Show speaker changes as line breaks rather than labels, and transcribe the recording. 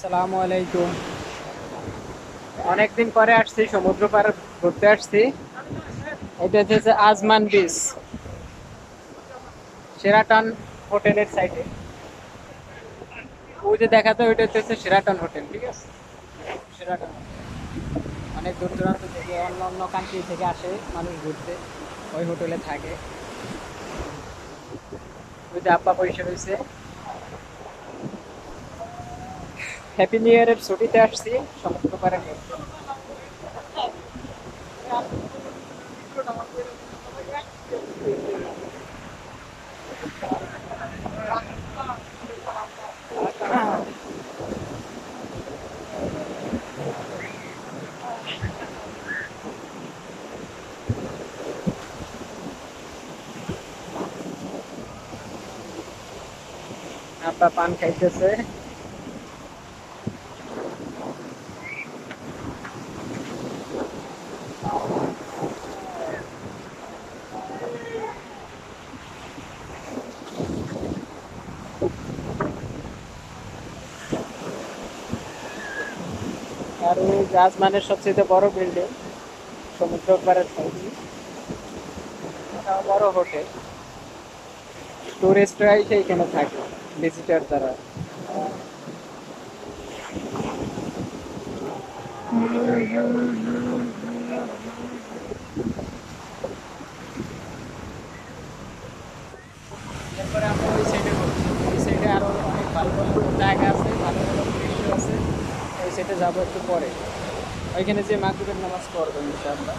আসসালামু আলাইকুম। অনেকদিন পরে আসছি, সমুদ্র পাড়ে ঘুরতে আসছি। এটা হচ্ছে আজমান বিচ সেরাটন হোটেলের সাইডে ওই যে দেখাতো ওইটা হচ্ছে সেরাটন হোটেল, ঠিক আছে? সেরাটন অনেক দূর দূরান্ত থেকে, অন্য অন্য কান্ট্রি থেকে আসে মানুষ ঘুরতে। ওই হোটেলে থাকে। ওই যে আব্বা পয়সা রয়েছে। হ্যাপি নিউ ইয়ারের ছুটিতে আসছি সমস্ত পাড়ে ঘুরতে পান খাইতেছে। আর ওই রাজমানের সবচেয়ে বড় বিল্ডিং সমুদ্র পাড়ের সাইডে বড় হোটেল টুরিস্টরা এসে এখানে থাকে ভিজিটার সাইডে আরও অনেক ভালো ভালো জায়গা আছে ভালো ভালো দৃশ্য আছে সাইডে যাব একটু পরে। ওইখানে যে মাগরিবের নামাজ পড়ব ইনশাআল্লাহ।